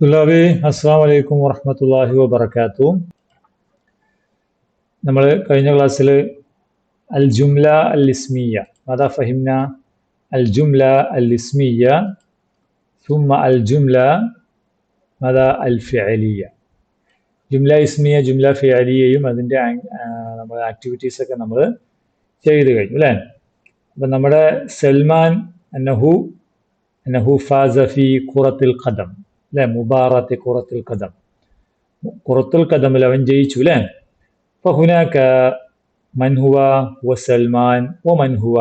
ഗുലാബി അസ്സാം വലൈക്കും വറഹമത്തല്ലാഹി വബർക്കാത്തു നമ്മൾ കഴിഞ്ഞ ക്ലാസ്സിൽ അൽ ജുംല അൽ ഇസ്മിയ മാതാ ഫഹിംന അൽ ജുംല അൽ ഇസ്മിയ സുമ അൽ ജുംല മാതാ അൽ ഫിഅലിയ ജുംല ഇസ്മിയ ജുംല ഫിഅലിയയും അതിന്റെ നമ്മൾ ആക്ടിവിറ്റീസൊക്കെ നമ്മൾ ചെയ്ത് കഴിഞ്ഞു അല്ലേ? അപ്പം നമ്മുടെ സൽമാൻ നഹു നഹു ഫാസഫി ഖുറത്തിൽ ഖദം. അല്ലേ മുബാറത്തെ കുറത്തിൽ കഥം ഖുറത്തുൽ കഥമിൽ അവൻ ജയിച്ചു അല്ലേ ഫഹുനാക്ക ഹുനാക്ക മൻഹുവ വ സൽമാൻ വ മൻഹുവ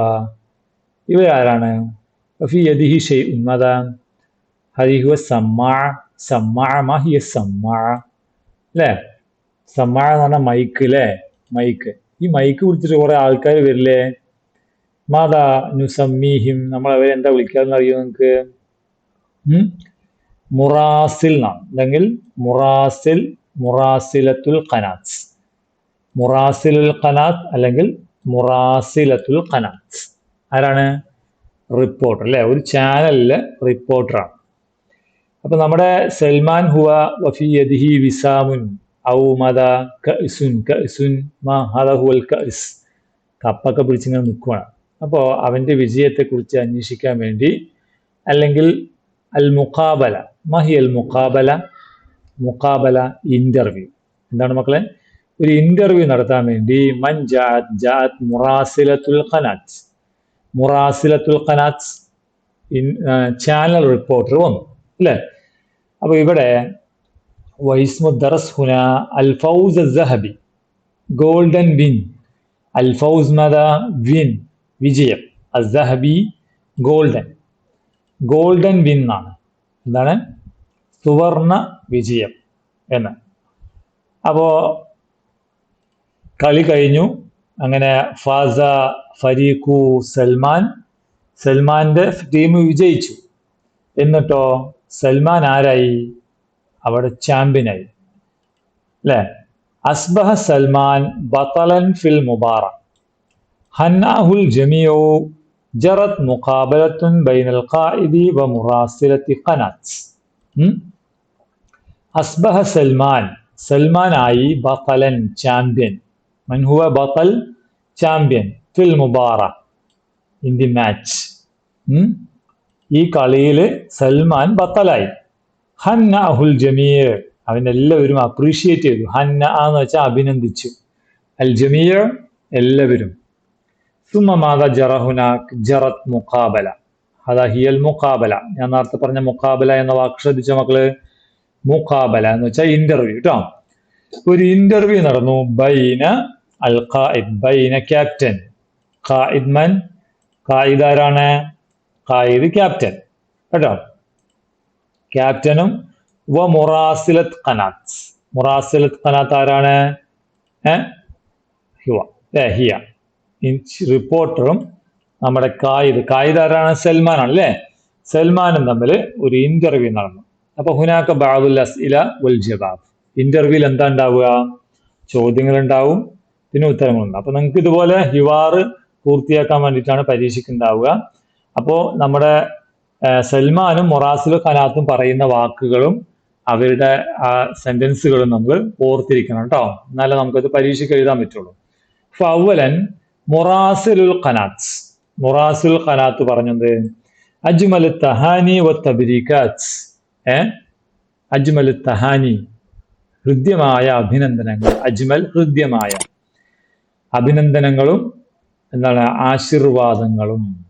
ഇവരാരാണ് ഫി യദിഹി ഷെയ്ഉൻ മതാ ഹരി ഹുവ സമ്മാ സമ്മാ മാഹിയ സമ്മാ. അല്ലേ സമ്മാ എന്ന് പറഞ്ഞാൽ മൈക്ക് അല്ലേ മൈക്ക്. ഈ മൈക്ക് പിടിച്ചിട്ട് കുറേ ആൾക്കാർ വരില്ലേ? മാതാ നുസമ്മീഹിം നമ്മൾ അവരെ എന്താ വിളിക്കാന്ന് അറിയോ നിങ്ങൾക്ക് മുറാസിൽ എന്നാണ് അല്ലെങ്കിൽ മുറാസിൽ മുറാസിലത്തുൽ ഖനാത്ത്. മുറാസിലുൽ ഖനാത്ത് അല്ലെങ്കിൽ മുറാസിലത്തുൽ ഖനാത്ത്. ആരാണ്? റിപ്പോർട്ടർ അല്ലേ? ഒരു ചാനലിലെ റിപ്പോർട്ടറാണ്. അപ്പൊ നമ്മുടെ സൽമാൻ ഹുവ വഫിയദിഹി വിസാമുൻ ഔ മദ കഇസുൻ കഇസുൻ മാ ഹദ കഇസ്. കപ്പൊക്കെ പിടിച്ചിങ്ങനെ നിൽക്കുകയാണ് അപ്പോൾ അവന്റെ വിജയത്തെക്കുറിച്ച് അന്വേഷിക്കാൻ വേണ്ടി അല്ലെങ്കിൽ അൽ മുഖാബല മഹി അൽ മുഖാബല മുഖാബല ഇന്റർവ്യൂ എന്താണ് മക്കളെ? ഒരു ഇന്റർവ്യൂ നടത്താൻ വേണ്ടി മൻ ജാത് ജാത് മുറാസിലത്തുൽ ഖനാത്ത് മുറാസിലത്തുൽ ഖനാത്ത് ചാനൽ റിപ്പോർട്ടർ വന്നു അല്ലേ? അപ്പോൾ ഇവിടെ വൈസ്മു ദറസ് ഹുന അൽ ഫൗസ് സഹബി ഗോൾഡൻ വിൻ. അൽ ഫൗസ് മത? വിൻ വിജയം. അസഹബി ഗോൾഡൻ. ഗോൾഡൻ വിൻ ആണ് എന്താണ്? സുവർണ വിജയം എന്ന്. അപ്പോ കളി കഴിഞ്ഞു. അങ്ങനെ ഫാസ ഫരീഖു സൽമാൻ സൽമാന്റെ ടീം വിജയിച്ചു. എന്നിട്ടോ സൽമാൻ ആരായി? അവിടെ ചാമ്പ്യനായി അല്ലേ അസ്ബഹ സൽമാൻ ബത്തലൻ ഫിൽ മുബാറ ഹന്നാഹുൽ ജമിയോ ജറത് മുഖാബലത്തുൻ ബൈനൽ ഖായിദി വ മുറാസിലത്തി ഖനാത്ത്. അസ്ബഹ സൽമാൻ. സൽമാനായി ബത്തലൻ ചാമ്പ്യൻ. മൻഹുവ ബത്തൽ ചാമ്പ്യൻ. ഫിൽ മുബാറ. In the match. ഈ കളിയിൽ സൽമാൻ ബത്തലായി. ഹന്ന അഹുൽ ജമീർ. അവനെല്ലാവരും അപ്രീഷിയേറ്റ് ചെയ്തു. ഹന്ന എന്ന് വെച്ചാൽ അഭിനന്ദിച്ചു. അൽ ജമീർ എല്ലാവരും. സുമമാത ജറഹുനാക് ജറത് മുഖാബല. അതാ ഹിയൽ മുഖാബല. ഞാൻ നേരത്തെ പറഞ്ഞ മുഖാബല എന്ന വാക്ക് ശ്രദ്ധിച്ച മക്കൾ? മുഖാബല എന്ന് വെച്ചാൽ ഇന്റർവ്യൂ കേട്ടോ ഒരു ഇന്റർവ്യൂ നടന്നു. ബൈന അൽ ഖായിദ് ബൈന ക്യാപ്റ്റൻ ഖായിദ് മൻ? ഖായിദ് ആരാണ്? ഖായിദ് ക്യാപ്റ്റൻ കേട്ടോ? ക്യാപ്റ്റനും വ മുറാസിലത്ത് ഖനാത്ത്. മുറാസിലത്ത് ഖനാത്ത് ആരാണ്? ഹിയ. റിപ്പോർട്ടറും നമ്മുടെ കായിദ് കായിദ് ആരാണ്? സൽമാൻ ആണ് അല്ലേ? സൽമാനും തമ്മിൽ ഒരു ഇന്റർവ്യൂ നടന്നു. അപ്പൊ ഹുനാക്ക ബാബുൽ അസ്ഇല വൽ ജവാബ്. ഇന്റർവ്യൂവിൽ എന്താ ഉണ്ടാവുക ചോദ്യങ്ങൾ ഉണ്ടാവും പിന്നെ ഉത്തരങ്ങളുണ്ടാവും അപ്പൊ നിങ്ങൾക്ക് ഇതുപോലെ ഹിവാറ് പൂർത്തിയാക്കാൻ വേണ്ടിയിട്ടാണ് പരീക്ഷയ്ക്ക് ഉണ്ടാവുക. അപ്പോൾ നമ്മുടെ സൽമാനും മൊറാസിലും ഖനാത്തും പറയുന്ന വാക്കുകളും അവരുടെ ആ സെന്റൻസുകളും നമ്മൾ ഓർത്തിരിക്കണം കേട്ടോ. എന്നാലേ നമുക്കത് പരീക്ഷയ്ക്ക് എഴുതാൻ പറ്റുള്ളൂ. ഫവലൻ മൊറാസിലുൽ ഖനാത്ത്. മൊറാസുൽ ഖനാത്ത് പറഞ്ഞത് അജ്മൽ തഹാനി വ തബരീക്കാത്ത് ഏ? അജ്മൽ തഹാനി. ഹൃദ്യമായ അഭിനന്ദനങ്ങൾ. അജ്മൽ ഹൃദ്യമായ. അഭിനന്ദനങ്ങളും എന്താണ് ആശീർവാദങ്ങളും.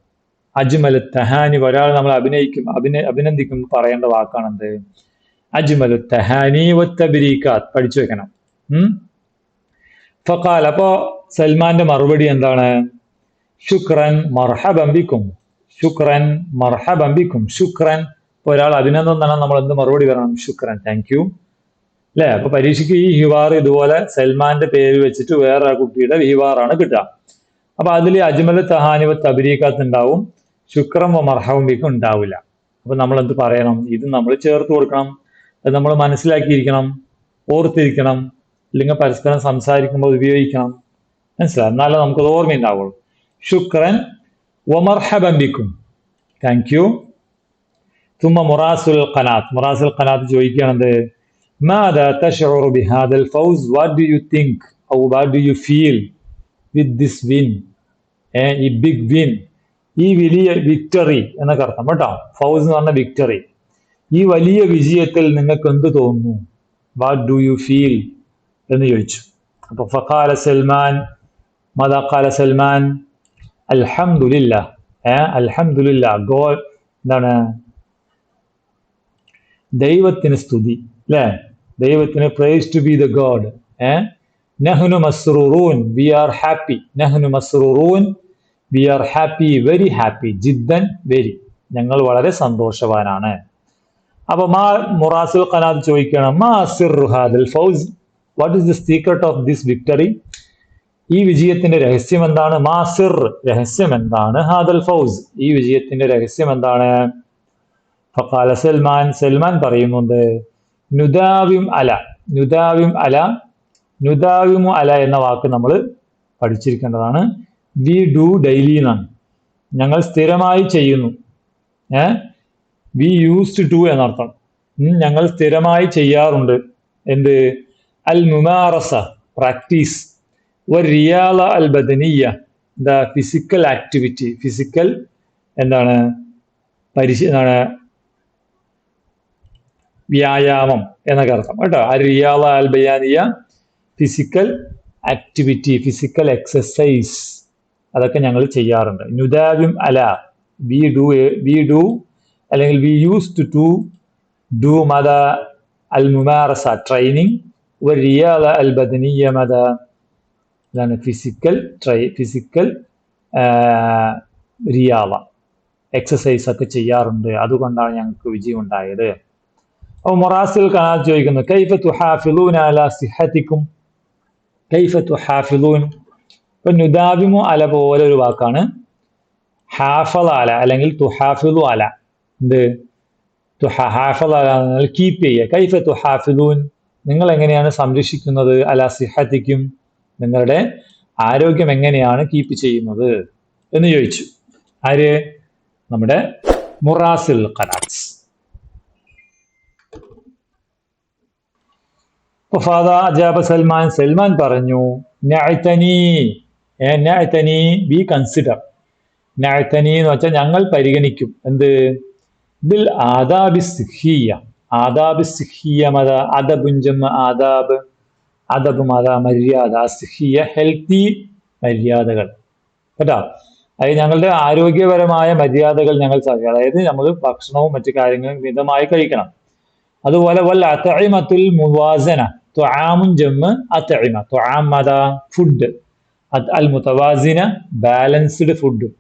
അജ്മൽ തഹാനി ഒരാൾ നമ്മൾ അഭിനയിക്കും അഭിന അഭിനന്ദിക്കുമ്പോൾ പറയേണ്ട വാക്കാണെന്ത് അജ്മൽ തഹാനി വത്തബരീക്കാത്ത് പഠിച്ചു വെക്കണം. ഫക്കാൽ അപ്പോ സൽമാന്റെ മറുപടി എന്താണ്? ശുക്രൻ മർഹബംബിക്കും ശുക്രൻ മർഹബംബിക്കും ശുക്രൻ ഇപ്പൊ ഒരാൾ അഭിനന്ദനം നമ്മൾ എന്ത് മറുപടി പറയണം? ശുക്രൻ. താങ്ക് യു അല്ലെ? അപ്പൊ പരീക്ഷയ്ക്ക് ഈ ഹിവാർ ഇതുപോലെ സൽമാന്റെ പേര് വെച്ചിട്ട് വേറെ കുട്ടിയുടെ ഹിവാറാണ് കിട്ടുക. അപ്പൊ അതിൽ അജ്മൽ തഹാനിവ തബരീക്കാത്ത് ഉണ്ടാവും ശുക്രം മർഹബംബിക്കും ഉണ്ടാവില്ല. അപ്പൊ നമ്മൾ എന്ത് പറയണം? ഇത് നമ്മൾ ചേർത്ത് കൊടുക്കണം. അത് നമ്മൾ മനസ്സിലാക്കിയിരിക്കണം ഓർത്തിരിക്കണം അല്ലെങ്കിൽ പരസ്പരം സംസാരിക്കുമ്പോൾ ഉപയോഗിക്കണം. മനസ്സിലായി? എന്നാലേ നമുക്കത് ഓർമ്മയുണ്ടാവുള്ളൂ. ശുക്രൻ ഒമർഹബംബിക്കും താങ്ക് യു തുമ്മ മുറാസുൽ ഖനാത്ത് മുറാസുൽ ഖനാത്ത് ചോദിക്കുകയാണെന്ത് മാതാ തഷഉറു ബിഹാദൽ ഫൗസ് വാട്ട് ഡു യു തിങ്ക് ഔ what do you feel with this win ഈ ബിഗ് വിൻ ഈ വലിയ വിക്ടറി എന്നൊക്കെ അർത്ഥം കേട്ടോ. ഫൗസ് എന്ന് പറഞ്ഞ വിക്ടറി ഈ വലിയ വിജയത്തിൽ നിങ്ങൾക്ക് എന്ത് തോന്നുന്നു? വാട്ട് ഡു യു ഫീൽ എന്ന് ചോദിച്ചു. അപ്പൊ ഫഖാല സൽമാൻ മതാ ഖാല സൽമാൻ അൽഹംദുലില്ല ഏ അൽഹംദുലില്ല ഗോ എന്താണ്? ദൈവത്തിന് സ്തുതി അല്ലേ ദൈവത്തിന് praise to be the God ഏ? നഹ്നു മസ്റൂറൂൻ വി ആർ ഹാപ്പി നഹ്നു മസ്റൂറൂൻ we are happy very happy ജിദ്ദൻ very ഞങ്ങൾ വളരെ സന്തോഷവാനാണ്. അപ്പൊ മാ മുറാസുൽ ഖനാദ് ചോദിക്കണം മാ സിർ ഹാദൽ ഫൗസ്? What is the secret of this victory ഈ വിജയത്തിന്റെ രഹസ്യം എന്താണ്? മാസിർ രഹസ്യം എന്താണ് ഹാദൽ ഫൗസ്? ഈ വിജയത്തിന്റെ രഹസ്യം എന്താണ്? ഫഖാല സൽമാൻ സൽമാൻ പറയുന്നുണ്ട് നുദാവിം അല നുദാവിം അല നുദാവിമു അല എന്ന വാക്ക് നമ്മൾ പഠിച്ചിരിക്കേണ്ടതാണ്. വി ഡു ഡെയിലി എന്നാണ്. ഞങ്ങൾ സ്ഥിരമായി ചെയ്യുന്നു. ഏ? വി യൂസ്ഡ് ടു എന്നർത്ഥം. ഞങ്ങൾ സ്ഥിരമായി ചെയ്യാറുണ്ട്. എന്ത്? അൽ മുമാറസ പ്രാക്ടീസ്. റിയാല അൽ ബദനീയ എന്താ? ഫിസിക്കൽ ആക്ടിവിറ്റി ഫിസിക്കൽ എന്താണ്? പരിശീ എന്താണ്? വ്യായാമം എന്നൊക്കെ അർത്ഥം. കേട്ടോ? ആ റിയാല അൽ ഫിസിക്കൽ ആക്ടിവിറ്റി ഫിസിക്കൽ എക്സസൈസ് അതൊക്കെ ഞങ്ങൾ ചെയ്യാറുണ്ട്. നുദാവിം അല. വി ഡു വി ഡു അല്ലെങ്കിൽ we use to to do മത അൽ മുമാറസ ട്രെയിനിങ് റിയാല അൽ ബദനിയ മത ഇതാണ് ഫിസിക്കൽ ട്രൈ ഫിസിക്കൽ റിയാള. എക്സസൈസ് ഒക്കെ ചെയ്യാറുണ്ട്. അതുകൊണ്ടാണ് ഞങ്ങൾക്ക് വിജയം ഉണ്ടായത് അപ്പോൾ മൊറാസിൽ കനാൽ ചോദിക്കുന്നു കൈഫ തുഹാഫിലൂൻ അല സിഹത്തിക്കും? കൈഫ തുഹാഫിലൂൻ. ഇപ്പൊ നുദാബിമു അല പോലെ ഒരു വാക്കാണ്. ഹാഫൽ അല അല്ലെങ്കിൽ തുഹാഫിലു അല. എന്ത്? ഹാഫൽ അല കീപ്പ് ചെയ്യുക. കൈഫ തുഹാഫിലൂൻ നിങ്ങൾ എങ്ങനെയാണ് സംരക്ഷിക്കുന്നത്? അല സിഹത്തിക്കും നിങ്ങളുടെ ആരോഗ്യം എങ്ങനെയാണ് കീപ്പ് ചെയ്യുന്നത്? എന്ന് ചോദിച്ചു. ആര്? നമ്മുടെ മുറാസിൽ ഖനാസ് ഫാദ അജാബ സൽമാൻ സൽമാൻ പറഞ്ഞു നഅ്തനി നഅ്തനി വി കൺസിഡർ. നഅ്തനി എന്ന് വെച്ചാൽ ഞങ്ങൾ പരിഗണിക്കും. എന്ത്? ബിൽ ആദാബി സിഹിയ ആദാബി സിഹിയ മത അദബുഞ്ചമ്മ ആദാബ്. അദബ് മത മര്യാദ. സിഹിയ ഹെൽത്തി മര്യാദകൾ. കേട്ടോ? അതായത് ഞങ്ങളുടെ ആരോഗ്യപരമായ മര്യാദകൾ ഞങ്ങൾ സാധിക്കും. അതായത് നമ്മൾ ഭക്ഷണവും മറ്റു കാര്യങ്ങളും മിതമായി കഴിക്കണം. അതുപോലെ വല്ല അത്തഴിമത്തുൽ മുവാസന. ത്വാമുൻ ജമ്മ് അത്തഴിമ ത്വാം അതാ ഫുഡ് അൽ മുത്തവാസിന ബാലൻസ്ഡ് ഫുഡും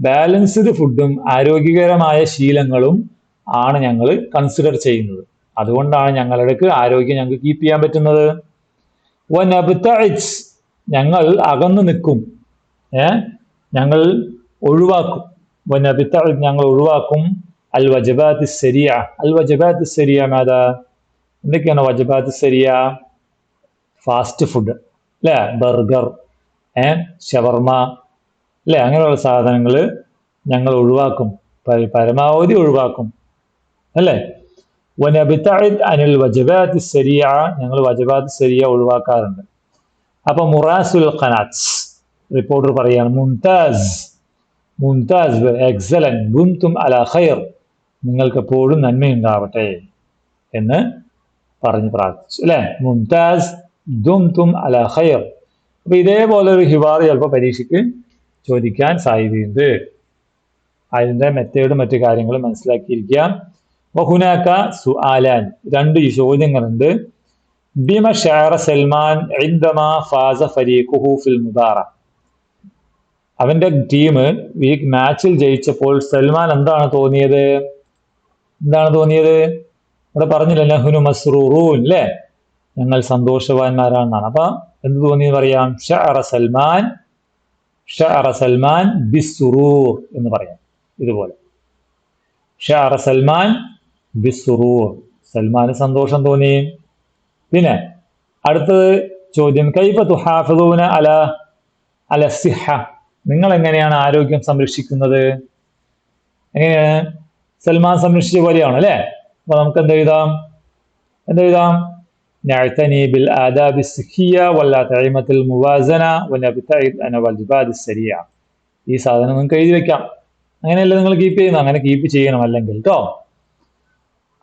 ബാലൻസ്ഡ് ഫുഡും ആരോഗ്യകരമായ ശീലങ്ങളും ആണ് ഞങ്ങൾ കൺസിഡർ ചെയ്യുന്നത്. അതുകൊണ്ടാണ് ഞങ്ങളുടെ ആരോഗ്യം ഞങ്ങൾക്ക് കീപ്പ് ചെയ്യാൻ പറ്റുന്നത്. വനബ്തഇജ് ഞങ്ങൾ അകന്നു നിൽക്കും. ഏ? ഞങ്ങൾ ഒഴിവാക്കും. വനബ്തഇജ് ഞങ്ങൾ ഒഴിവാക്കും. അൽ വജബാത്ത് സരിയ അൽ വജബാത്ത് സരിയ മാതാ? എന്തൊക്കെയാണ് വജബാത്ത് സരിയ? ഫാസ്റ്റ് ഫുഡ് അല്ലേ? ബർഗർ ഏ? ഷവർമ അല്ലേ? അങ്ങനെയുള്ള സാധനങ്ങൾ ഞങ്ങൾ ഒഴിവാക്കും. പരമാവധി ഒഴിവാക്കും. അല്ലേ? വനബിത്തഇദ് അനിൽ വജബാത്ത് സരിയ ഞങ്ങൾ വജബാത്ത് സരിയ ഒഴിവാക്കാറുണ്ട്. അപ്പൊ മുറാസുൽ ഖനാസ് റിപ്പോർട്ടർ പറയാണ് മുംതാസ് മുംതാസ് എക്സലൻ ഗുംതും അല ഖൈർ നിങ്ങൾക്ക് എപ്പോഴും നന്മയുണ്ടാവട്ടെ എന്ന് പറഞ്ഞ് പ്രാർത്ഥിച്ചു അല്ലെ? മുംതാസ് ദും തും അല ഖൈർ. അപ്പൊ ഇതേപോലെ ഒരു ഹിവാർ ചിലപ്പോൾ പരീക്ഷയ്ക്ക് ചോദിക്കാൻ സാധ്യതയുണ്ട്. അതിന്റെ മെത്തേഡും മറ്റു കാര്യങ്ങളും മനസ്സിലാക്കിയിരിക്കുക വഹുനാക്ക സുആലാൻ. രണ്ട് ചോദ്യങ്ങളുണ്ട്. ബിമ ഷാറ സൽമാൻ ഫാസ ഫരീഖുഹു ഫിൽ മുബാറ അവന്റെ ടീം ഈ മാച്ചിൽ ജയിച്ചപ്പോൾ സൽമാൻ എന്താണ് തോന്നിയത്? എന്താണ് തോന്നിയത്? ഇവിടെ പറഞ്ഞില്ല ലഹുനു മസ്റൂറൂൻ അല്ലേ ഞങ്ങൾ സന്തോഷവാന്മാരാണെന്നാണ്. അപ്പൊ എന്ത് തോന്നി പറയാം? ഷഅറ സൽമാൻ ഷഅറ സൽമാൻ ബിസുറൂർ എന്ന് പറയാം. ഇതുപോലെ. ഷഅറ സൽമാൻ ബിസുറൂർ സൽമാന് സന്തോഷം തോന്നി. പിന്നെ അടുത്തത് ചോദ്യം കൈഫ തുഹാഫിദൂന അല അല സിഹ. നിങ്ങൾ എങ്ങനെയാണ് ആരോഗ്യം സംരക്ഷിക്കുന്നത്? എങ്ങനെയാണ്? സൽമാൻ സംരക്ഷിച്ച പോലെയാണ് അല്ലേ അപ്പൊ നമുക്ക് എന്ത് എഴുതാം എന്ത് എഴുതാം نعتني بالآداب الصحية والأطعمة الموازنة ونبتعد عن الواجبات السريعة ഈ സാധനം നിങ്ങൾക്ക് എഴുതി വെക്കാം അങ്ങനെയല്ല നിങ്ങൾ കീപ്പ് ചെയ്യുന്നത് അങ്ങനെ കീപ്പ് ചെയ്യണം അല്ലെങ്കിൽ കേട്ടോ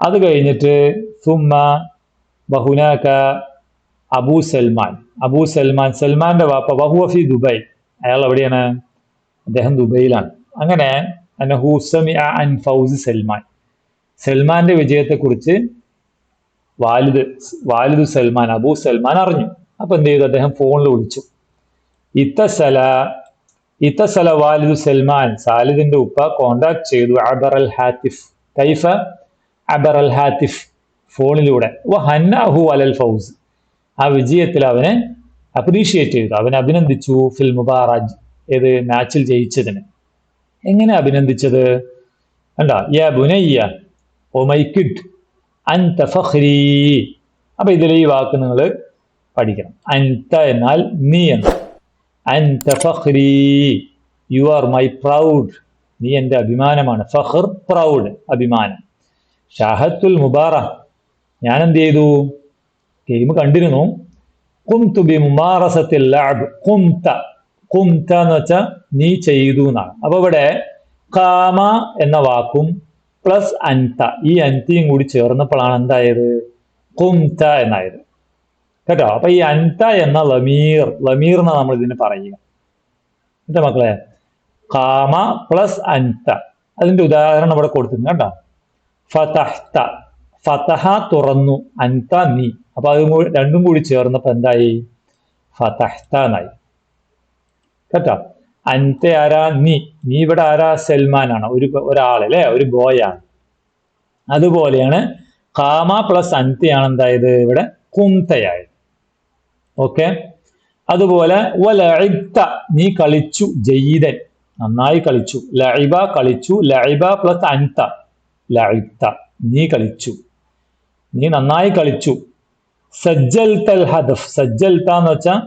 അത് കഴിഞ്ഞിട്ട് സുമ്മ ബഹുനാക്ക അബൂ സൽമാൻ അബൂ സൽമാൻ സൽമാന്റെ വാപ്പ ബഹുവഫി ദുബായ് അയാൾ എവിടെയാണ് അദ്ദേഹം ദുബൈയിലാണ് അങ്ങനെ അനഹൂസമി അൻ ഫൗസ് സൽമാൻ സൽമാന്റെ വിജയത്തെക്കുറിച്ച് വാലിദ് വാലിദ് സൽമാൻ അബൂ സൽമാൻ അറിഞ്ഞു. അപ്പൊ എന്ത് ചെയ്തു? അദ്ദേഹം ഫോണിൽ വിളിച്ചു. ഇത്തസല ഇത്തസല വാലിദ് സൽമാൻ സാലിദിന്റെ ഉപ്പ കോണ്ടാക്ട് ചെയ്തു. അബർ അൽ ഹാത്തിഫ്. കൈഫ? അബർ അൽ ഹാത്തിഫ് ഫോണിലൂടെ ഹന്നാഹു അലൽ ഫൗസ്. ആ വിജയത്തിൽ അവനെ അപ്രീഷിയേറ്റ് ചെയ്തു. അവനെ അഭിനന്ദിച്ചു. ഫിൽ മുബാറാജ്. ഏത്? മാച്ചിൽ ജയിച്ചതിന്. എങ്ങനെ അഭിനന്ദിച്ചത്? കണ്ട യാ ബുനയ്യ ഓ മൈ കിഡ് അൻത ഫഹ്രി അപ്പൊ ഇതിലെ ഈ വാക്ക് നിങ്ങൾ പഠിക്കണം. അൻത എന്നാൽ നീ എന്ന്. അൻത ഫഹ്രി യു ആർ മൈ പ്രൗഡ് നീ എന്റെ അഭിമാനമാണ്. ഫഹർ പ്രൗഡ് അഭിമാനം. ഷാഹത്തുൽ മുബാറ. ഞാൻ എന്ത് ചെയ്തു? ഗെയിം കണ്ടിരുന്നു. കുംതു ബി മുമാറസത്തിൽ ലഅബ് കുംത. കുംത എന്ന് വെച്ചാൽ നീ ചെയ്തു എന്നാണ്. അപ്പൊ ഇവിടെ കാമ എന്ന വാക്കും പ്ലസ് അൻത ഈ അൻതയും കൂടി ചേർന്നപ്പോഴാണ് എന്തായത്? കുംത എന്നായത്. കേട്ടോ? അപ്പൊ ഈ അൻത എന്ന ലമീർ ലമീർ എന്നാ നമ്മൾ ഇതിന് പറയുക. എന്റെ മക്കളെ? കാമ പ്ലസ് അൻത അതിന്റെ ഉദാഹരണം ഇവിടെ കൊടുത്തിരുന്നു കേട്ടോ. ഫതഹ്ത. ഫതഹ തുറന്നു. അൻത നീ. അപ്പൊ അതും രണ്ടും കൂടി ചേർന്നപ്പോ എന്തായി? ഫതഹ്ത എന്നായി. കേട്ടോ? അൻത ആരാ നീ? നീ ഇവിടെ ആരാ? സൽമാനാണ് ഒരു ഒരാൾ അല്ലേ? ഒരു ബോയാണ് അതുപോലെയാണ് കാമ പ്ലസ് അൻത്തെയാണ് എന്തായത്? ഇവിടെ കുംതയായത് ഓക്കെ അതുപോലെ വലഇബ്ത നീ കളിച്ചു ജയ്യിദൻ നന്നായി കളിച്ചു. ലൈബ കളിച്ചു. ലൈബ പ്ലസ് അൻത. ലഇബ്ത നീ കളിച്ചു. നീ നന്നായി കളിച്ചു. സജ്ജൽ തൽ ഹദഫ്. സജ്ജൽത്ത എന്ന് വെച്ചാൽ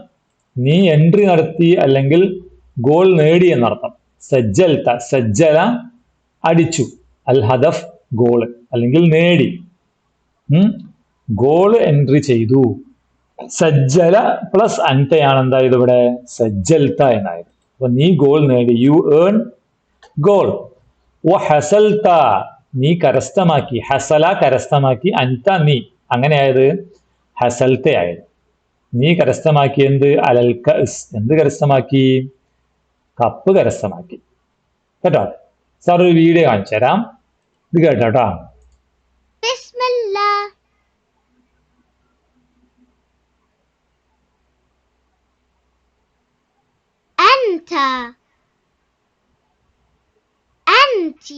നീ എൻട്രി നടത്തി അല്ലെങ്കിൽ ഗോൾ നേടി എന്നർത്ഥം. സജ്ജൽത്ത സജ്ജല അടിച്ചു. അൽ ഹദഫ് ഗോൾ അല്ലെങ്കിൽ നേടി. ഗോൾ എൻട്രി ചെയ്തു. സജ്ജല പ്ലസ് അൻതയാണ് എന്തായത് ഇവിടെ? സജ്ജൽത്ത എന്നായത്. അപ്പൊ നീ ഗോൾ നേടി. യു ഏൺ ഗോൾ ഓ ഹസൽത്ത നീ കരസ്ഥമാക്കി. ഹസല കരസ്ഥമാക്കി. അൻത നീ. അങ്ങനെയായത്. ഹസൽത്തയായത് നീ കരസ്ഥമാക്കി എന്ത്? അലൽ എന്ത് കരസ്ഥമാക്കി? കപ്പ് കരസ്ഥമാക്കി കേട്ടോ സാർ ഒരു വീഡിയോ കാണിച്ചു തരാം ഇത് കേട്ടോ കേട്ടോ بسم الله أنت أنت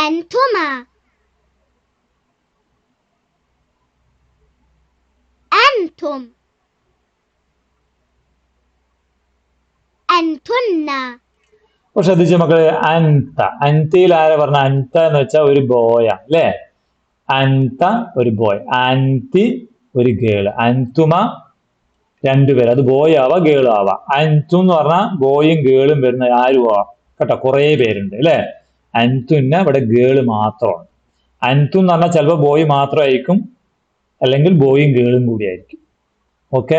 أنتما أنتم أنتن അപ്പൊ ശ്രദ്ധിച്ച മക്കളെ അൻത അൻതയിൽ ആരാ പറഞ്ഞ അൻത എന്ന് വെച്ചാൽ ഒരു ബോയ അല്ലേ അൻത ഒരു ബോയ് അൻതി ഒരു ഗേള് അൻതുമ രണ്ടുപേര് അത് ബോയ് ആവാ ഗേൾ ആവാ അൻതു എന്ന് പറഞ്ഞാൽ ബോയും ഗേളും വരുന്ന ആരും ആവാം കേട്ടോ കുറേ പേരുണ്ട് അല്ലേ അൻതുന്ന ഇവിടെ ഗേൾ മാത്രമാണ്. അൻതു എന്ന് പറഞ്ഞാൽ ചിലപ്പോൾ ബോയ് മാത്രമായിരിക്കും അല്ലെങ്കിൽ ബോയും ഗേളും കൂടി ആയിരിക്കും. ഓക്കെ?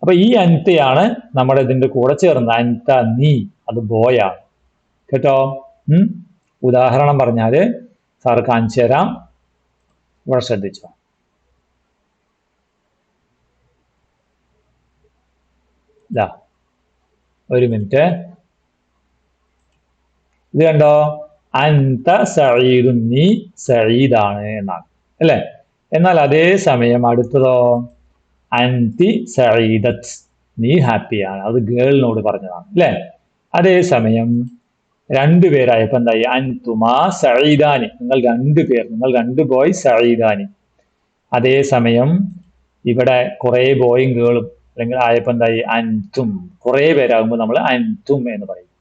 അപ്പൊ ഈ അൻതയാണ് നമ്മുടെ ഇതിന്റെ കൂടെ ചേർന്നത്. അൻത നീ അത് ബോയാണ്. കേട്ടോ? ഉം? ഉദാഹരണം പറഞ്ഞാൽ സാറ് കാണിച്ചു തരാം. ഇവിടെ ശ്രദ്ധിച്ചോ. ഒരു മിനിറ്റ്. ഇത് കണ്ടോ? അൻത സഈദുൻ നീ സഈദാണ് എന്നാണ്. അല്ലേ? എന്നാൽ അതേ സമയം അടുത്തതോ? അന്തി സഈദത്ത് നീ ഹാപ്പിയാണ്. അത് ഗേളിനോട് പറഞ്ഞതാണ്. അല്ലേ? അതേ സമയം രണ്ടുപേരായപ്പോ എന്തായി? അൻതുമാ സഈദാനി. നിങ്ങൾ രണ്ടുപേർ നിങ്ങൾ രണ്ട് ബോയ് സഈദാനി. അതേ സമയം ഇവിടെ കുറേ ബോയും ഗേളും അല്ലെങ്കിൽ ആയപ്പോ എന്തായി? അൻതും കുറെ പേരാകുമ്പോൾ നമ്മൾ അൻതും എന്ന് പറയും.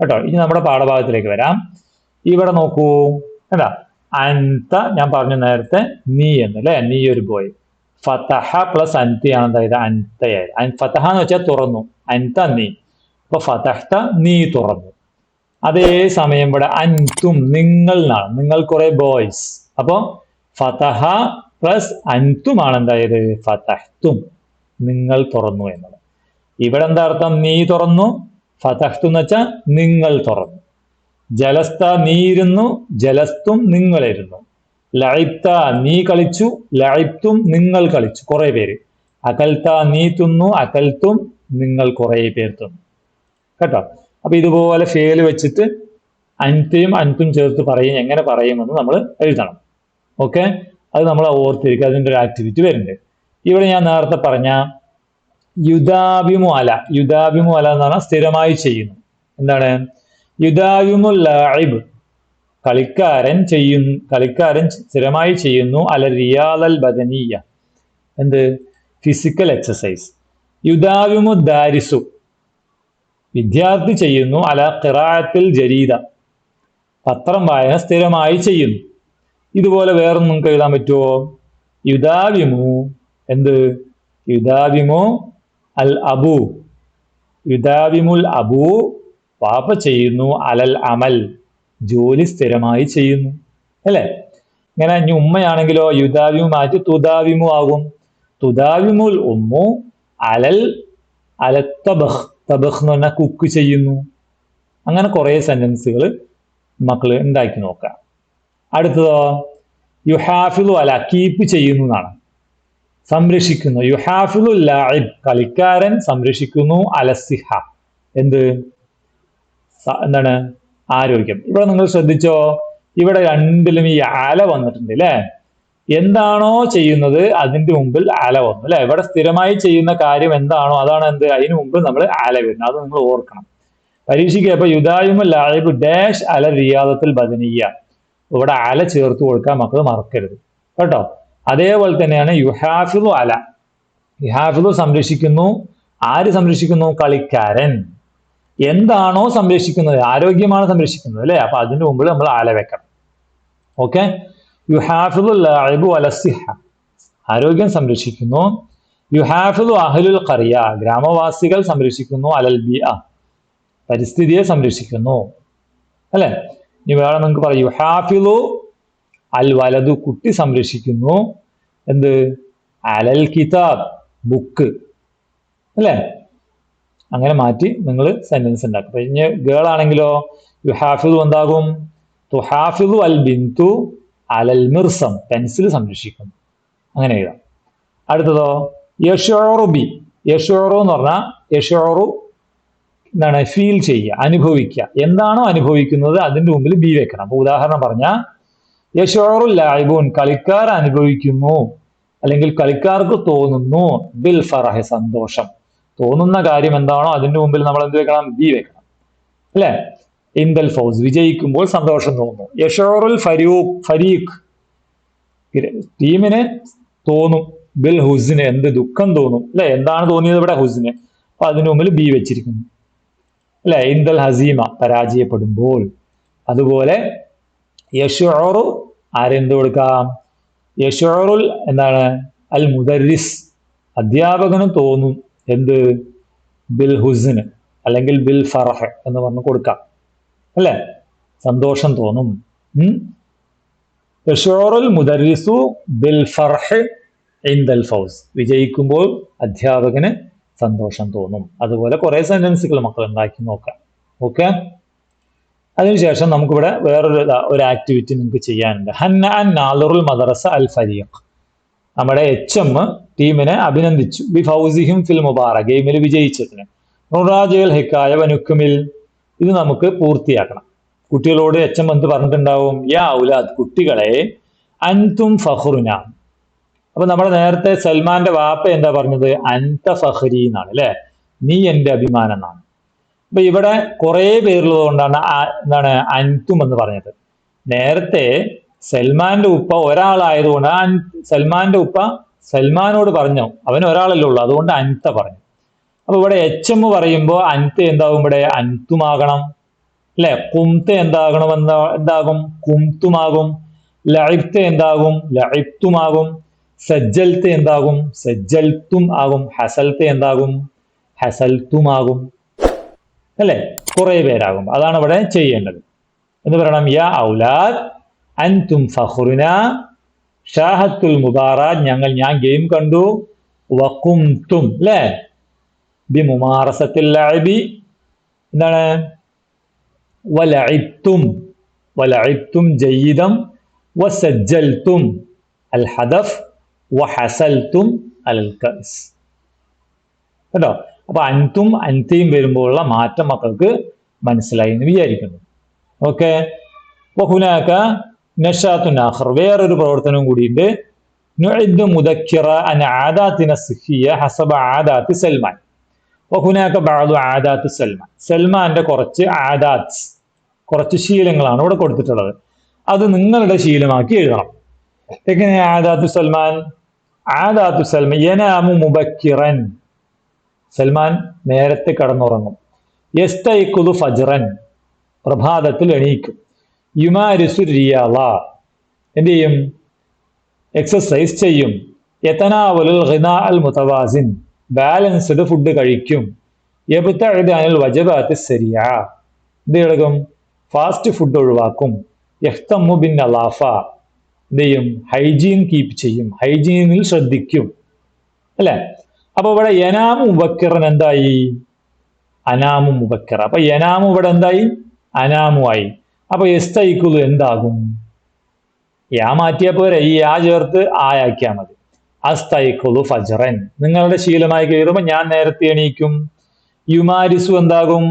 കേട്ടോ? ഇനി നമ്മുടെ പാഠഭാഗത്തിലേക്ക് വരാം. ഇവിടെ നോക്കൂ. എന്താ അൻത ഞാൻ പറഞ്ഞു നേരത്തെ നീ എന്ന് അല്ലെ? നീ ഒരു ബോയ് ഫതഹ പ്ലസ് അൻതിയാണ് എന്തായത് അൻതയായത്. അൻ- ഫതഹ എന്ന് വെച്ചാൽ തുറന്നു. അൻത നീ. അപ്പൊ ഫതഹ്ത നീ തുറന്നു. അതേ സമയം ഇവിടെ അൻതും നിങ്ങൾ എന്നാണ് നിങ്ങൾ കുറെ ബോയ്സ് അപ്പോ ഫതഹ പ്ലസ് അൻതുമാണ് എന്തായത്? ഫതഹ്തും. നിങ്ങൾ തുറന്നു എന്നത്. ഇവിടെ എന്താ അർത്ഥം? നീ തുറന്നു. ഫതഹ്തു എന്ന് വെച്ചാൽ നിങ്ങൾ തുറന്നു. ജലസ്ത നീരുന്നു ജലസ്തും നിങ്ങളിരുന്നു ലൈത്ത നീ കളിച്ചു ലൈത്തും നിങ്ങൾ കളിച്ചു. കുറെ പേര്. അകൽത്ത നീ തിന്നു അകൽത്തും നിങ്ങൾ കുറെ പേർ തിന്നു. കേട്ടോ? അപ്പൊ ഇതുപോലെ ഫേൽ വെച്ചിട്ട് അൻതയും അൻതും ചേർത്ത് പറയും എങ്ങനെ പറയുമെന്ന് നമ്മൾ എഴുതണം. ഓക്കെ അത് നമ്മൾ ഓർത്തിരിക്കുക. അതിന്റെ ഒരു ആക്ടിവിറ്റി വരുന്നുണ്ട്. ഇവിടെ ഞാൻ നേരത്തെ പറഞ്ഞ യുദാഭിമു അല യുദാഭിമു അല എന്ന് പറഞ്ഞാൽ സ്ഥിരമായി ചെയ്യുന്നു. എന്താണ്? യുദാബിമു ലാഇബ്. കളിക്കാരൻ ചെയ്യുന്നു കളിക്കാരൻ സ്ഥിരമായി ചെയ്യുന്നു അല റിയാദൽ ബദനീയ. എന്ത്? ഫിസിക്കൽ എക്സസൈസ് യുദാവിമു ദാരിസു. വിദ്യാർത്ഥി ചെയ്യുന്നു അല ഖിറാഅത്തിൽ ജരീദ. പത്രം വായന സ്ഥിരമായി ചെയ്യുന്നു. ഇതുപോലെ വേറെ നിങ്ങൾക്ക് എഴുതാൻ പറ്റുമോ യുദാവിമു എന്ത്? യുദാവിമു അൽ അബു. യുദാവിമുൽ അബു പാപ്പ ചെയ്യുന്നു അലൽ അമൽ ജോലി സ്ഥിരമായി ചെയ്യുന്നു. അല്ലേ? ഇങ്ങനെ ഇനി ഉമ്മയാണെങ്കിലോ യുദാവിമു മാറ്റി തുദാവിമു ആകും. തുദാവിമുൽ ഉമ്മു അലൽ അല തബഹ് തബഹ് എന്ന് പറഞ്ഞാൽ കുക്ക് ചെയ്യുന്നു. അങ്ങനെ കുറേ സെന്റൻസുകൾ മക്കൾ ഉണ്ടാക്കി നോക്കാം അടുത്തതോ? യുഹാഫിലു അല കീപ്പ് ചെയ്യുന്നു എന്നാണ്. സംരക്ഷിക്കുന്നു. യുഹാഫിലു ലാഇബ് കളിക്കാരൻ സംരക്ഷിക്കുന്നു അലസിഹ എന്ത്? എന്താണ്? ആരോഗ്യം. ഇവിടെ നിങ്ങൾ ശ്രദ്ധിച്ചോ? ഇവിടെ രണ്ടിലും ഈ അല വന്നിട്ടുണ്ട് അല്ലേ എന്താണോ ചെയ്യുന്നത് അതിന്റെ മുമ്പിൽ അല വന്നു അല്ലെ ഇവിടെ സ്ഥിരമായി ചെയ്യുന്ന കാര്യം എന്താണോ അതാണ് എന്ത്? അതിന് മുമ്പ് നമ്മൾ അല വരുന്നത് അത് നിങ്ങൾ ഓർക്കണം. പരീക്ഷയ്ക്ക് അപ്പൊ യുദായുമ ലായിബ് ഡാഷ് അല റിയാദത്തിൽ ബദനീയ ഇവിടെ അല ചേർത്ത് കൊടുക്കാൻ മക്കൾ മറക്കരുത്. കേട്ടോ? അതേപോലെ തന്നെയാണ് യുഹാഫിദു അല. യുഹാഫിദു സംരക്ഷിക്കുന്നു. ആര് സംരക്ഷിക്കുന്നു? കളിക്കാരൻ. എന്താണോ സംരക്ഷിക്കുന്നത് ആരോഗ്യമാണ് സംരക്ഷിക്കുന്നത് അല്ലേ? അപ്പൊ അതിന്റെ മുമ്പിൽ നമ്മൾ ആല വെക്കണം. ഓക്കെ? യുഹാഫിദു ലഅബു അലസിഹ ആരോഗ്യം സംരക്ഷിക്കുന്നു. യു ഹാഫിദു അഹലുൽ ഖറിയ. ഗ്രാമവാസികൾ സംരക്ഷിക്കുന്നു അലൽ ബി പരിസ്ഥിതിയെ സംരക്ഷിക്കുന്നു. അല്ലെ? ഇനി വേറെ നിങ്ങൾക്ക് പറയാം. യുഹാഫിദു അൽ വലതു കുട്ടി സംരക്ഷിക്കുന്നു. എന്ത്? അലൽ കിതാബ് ബുക്ക്. അല്ലേ? അങ്ങനെ മാറ്റി നിങ്ങൾ സെന്റൻസ് ഉണ്ടാക്കും കഴിഞ്ഞ് ഗേൾ ആണെങ്കിലോ യു ഹാഫിദു എന്താകും? തു ഹാഫിദു അൽ ബിന്തു അലൽ മിർസം പെൻസിൽ സംരക്ഷിക്കും. അങ്ങനെ എഴുതാം. അടുത്തതോ യഷോറു ബി. യഷോറു എന്ന് പറഞ്ഞാൽ യഷോറു എന്താണ് ഫീൽ ചെയ്യുക അനുഭവിക്കുക. എന്താണോ അനുഭവിക്കുന്നത് അതിന്റെ മുമ്പിൽ ബി വെക്കണം. അപ്പൊ ഉദാഹരണം പറഞ്ഞാൽ യഷോറു ലായിബൂൻ കളിക്കാർ അനുഭവിക്കുന്നു. അല്ലെങ്കിൽ കളിക്കാർക്ക് തോന്നുന്നു ബിൽ ഫറഹ് സന്തോഷം. തോന്നുന്ന കാര്യം എന്താണോ അതിന്റെ മുമ്പിൽ നമ്മൾ എന്ത് വെക്കണം? ബി വെക്കണം. അല്ലെ? ഇന്ദൽ ഫൗസ് വിജയിക്കുമ്പോൾ സന്തോഷം തോന്നുന്നു. യഷോറുൽ ഫരൂഖ് ഫരീഖ്. ടീമിന് തോന്നും. ബിൽ ഹുസിന് എന്ത് ദുഃഖം തോന്നും. അല്ലെ? എന്താണ് തോന്നിയത് ഇവിടെ ഹുസിന്? അപ്പൊ അതിനു മുമ്പിൽ ബി വെച്ചിരിക്കുന്നു. അല്ലെ? ഇന്ദൽ ഹസീമ പരാജയപ്പെടുമ്പോൾ. അതുപോലെ യഷോറു ആരെന്ത് കൊടുക്കാം? യഷോറുൽ എന്താണ്? അൽ മുദരിസ്. അധ്യാപകന് തോന്നും. എന്ത്? ബിൽ ഹുസിന് അല്ലെങ്കിൽ ബിൽ ഫറഹ് എന്ന് പറഞ്ഞ് കൊടുക്കാം. അല്ലേ? സന്തോഷം തോന്നും. യഷോറുൽ മുദരിസു ബിൽ ഫർഹ് ഇൻദൽ ഫൗസ്. വിജയിക്കുമ്പോൾ അധ്യാപകന് സന്തോഷം തോന്നും. അതുപോലെ കുറെ സെന്റൻസുകൾ മക്കൾ ഉണ്ടാക്കി നോക്കാം. ഓക്കെ അതിനുശേഷം നമുക്കിവിടെ വേറൊരു ഒരു ആക്ടിവിറ്റി നിങ്ങൾക്ക് ചെയ്യാനുണ്ട്. ഹന്ന അൻ മദ്രസ അൽ ഫരീഖ്. നമ്മുടെ എച്ച് എം ടീമിനെ അഭിനന്ദിച്ചു. ബി ഫൗസിഹിം ഫിൽ മുബാറ ഗെയിമിൽ വിജയിച്ചതിന്. നുറാജുൽ ഹിക്കായ വനുക്കുമിൽ ഇത് നമുക്ക് പൂർത്തിയാക്കണം. കുട്ടികളോട് എച്ച് എം എന്ത് പറഞ്ഞിട്ടുണ്ടാവും? യാ ഔലാദ് കുട്ടികളെ അൻതും ഫഹ്റുന. അപ്പൊ നമ്മുടെ നേരത്തെ സൽമാന്റെ വാപ്പ എന്താ പറഞ്ഞത്? അൻത ഫഹ്രി എന്നാണ് അല്ലെ? നീ എന്റെ അഭിമാനം എന്നാണ്. അപ്പൊ ഇവിടെ കുറെ പേരുള്ളത് കൊണ്ടാണ് എന്താണ് അൻതും എന്ന് പറഞ്ഞത്. നേരത്തെ സൽമാന്റെ ഉപ്പ ഒരാളായതുകൊണ്ട് ആ സൽമാന്റെ ഉപ്പ സൽമാനോട് പറഞ്ഞു. അവൻ ഒരാളല്ലേ ഉള്ളൂ. അതുകൊണ്ട് അൻത പറഞ്ഞു. അപ്പൊ ഇവിടെ എച്ച് എം പറയുമ്പോൾ അൻത എന്താകും ഇവിടെ? അൻതുമാകണം അല്ലെ? കുംത്ത എന്താകണം എന്താ എന്താകും കുംതുമാകും ലഇബ്ത എന്താകും? ലഇബ്തുമാകും. സജ്ജൽത്ത് എന്താകും? സജ്ജൽത്തും ആകും. ഹസൽത്ത് എന്താകും? ഹസൽത്തുമാകും. അല്ലെ? കുറെ പേരാകും. അതാണ് ഇവിടെ ചെയ്യേണ്ടത്. എന്ന് പറയണം യാ ഔലാദ് അൻതും ഫഹ്റുന ഷാഹത്തുൽ മുബാറാത്ത് ഞങ്ങൾ ഞാൻ ഗെയിം കണ്ടു. വക്കുംതും അല്ലേ ബി മുമാറസത്തിൽ ലഅബി എന്താണ്? വലഇത്തും വലഇത്തും ജയ്യിദം വസജ്ജൽത്തും അൽ ഹദഫ് വഹസൽത്തും അൽ കസ് കേട്ടോ? അപ്പൊ അൻതും അൻതയും വരുമ്പോഴുള്ള മാറ്റം മക്കൾക്ക് മനസ്സിലായി എന്ന് വിചാരിക്കുന്നു. ഓക്കെ? വഹുനാക്ക നഷാത്തുൻ നാഹർ വേറൊരു പ്രവർത്തനം കൂടിയുണ്ട്. നുഇദ് മുദക്കിറ സിഹിയ ഹസബ സൽമാൻ. സൽമാൻ. സൽമാന്റെ കുറച്ച് ആദാത്ത് കുറച്ച് ശീലങ്ങളാണ് ഇവിടെ കൊടുത്തിട്ടുള്ളത്. അത് നിങ്ങളുടെ ശീലമാക്കി എഴുതണം. എങ്ങനെ ആദാത്തു സൽമാൻ? ആദാത്തു സൽമാൻ യനാമു മുബക്കിറൻ. സൽമാൻ നേരത്തെ കടന്നുറങ്ങും. യസ്തൈക്കുതു ഫജ്റൻ പ്രഭാതത്തിൽ എണീക്കും. യുമാരിസു റിയാള എന്ത് ചെയ്യും? എക്സസൈസ് ചെയ്യും. യതനാവലുൽ ഘിനാ അൽ മുതവാസിൻ. ബാലൻസ്ഡ് ഫുഡ് കഴിക്കും. എബുത്തഴുതാനിൽ വജബാത്ത് ശരിയാ എന്ത് കിടക്കും ഫാസ്റ്റ് ഫുഡ് ഒഴിവാക്കും. യഹ്തമു ബിൻ അലാഫ എന്ത് ചെയ്യും? ഹൈജീൻ കീപ്പ് ചെയ്യും. ഹൈജീനിൽ ശ്രദ്ധിക്കും. അല്ലെ? അപ്പൊ ഇവിടെ യനാമു മുബക്കിറൻ എന്തായി? അനാമു മുബക്കിറ. അപ്പൊ യനാമു ഇവിടെ എന്തായി? അനാമു ആയി. അപ്പൊ എസ്തൈക്കുലു എന്താകും? യാ മാറ്റിയ പോരെ ഈ യാ ചേർത്ത് ആയാക്കിയാൽ മതി. അസ്തൈക്കുലു ഫജറൻ. നിങ്ങളുടെ ശീലമായി കയറുമ്പോൾ ഞാൻ നേരത്തെ എണീക്കും. യുമാരിസു എന്താകും?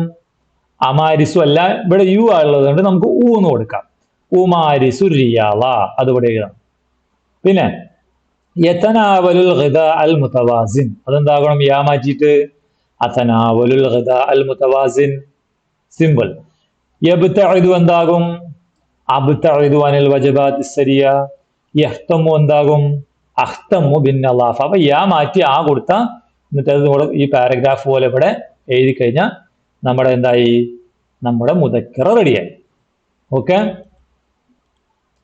അമാരിസു അല്ല ഇവിടെ യു ഉള്ളത് കൊണ്ട് നമുക്ക് ഊ എന്ന് കൊടുക്കാം. ഉമാരിസു റിയാള. അതിവിടെ എഴുതാം പിന്നെ യതനാവലുൽ ഹൃദ അൽ മുത്തവാസിൻ അതെന്താകണം? യാ മാറ്റിയിട്ട്. അതനാവലുൽ ഹൃദ അൽ മുത്തവാസിൻ സിമ്പിൾ യബ്തഇദു എന്താകും? അബ്തഇദു അനിൽ വജബാത്ത് സരിയ യഹ്തമു എന്താകും? അഹ്തമു ബിൻ അല്ലാഫ് അപ്പൊ യാ മാറ്റി ആ കൊടുത്ത എന്നിട്ട് അത് കൂടെ ഈ പാരഗ്രാഫ് പോലെ ഇവിടെ എഴുതി കഴിഞ്ഞാൽ നമ്മുടെ എന്തായി? നമ്മുടെ മുതക്കിറ റെഡിയായി. ഓക്കെ?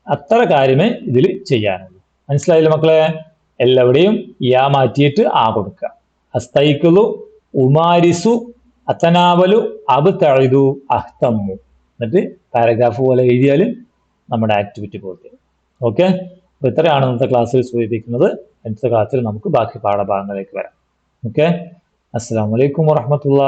അത്ര കാര്യമേ ഇതിൽ ചെയ്യാനുള്ളൂ. മനസ്സിലായില്ല മക്കളെ? എല്ലാവിടെയും യാ മാറ്റിയിട്ട് ആ കൊടുക്കുക. അസ്തൈക്കുലു ഉമാരിസു അത്തനാവലു അബ് തഴുതു അഹ്തമ്മു എന്നിട്ട് പാരഗ്രാഫ് പോലെ എഴുതിയാൽ നമ്മുടെ ആക്ടിവിറ്റി പൂർത്തിയായി ഓക്കെ അപ്പൊ ഇത്രയാണ് ഇന്നത്തെ ക്ലാസ്സിൽ സൂചിപ്പിക്കുന്നത്. അടുത്ത ക്ലാസ്സിൽ നമുക്ക് ബാക്കി പാഠഭാഗങ്ങളിലേക്ക് വരാം. ഓക്കെ അസ്സാം വലൈക്കും വാഹമത്തുള്ള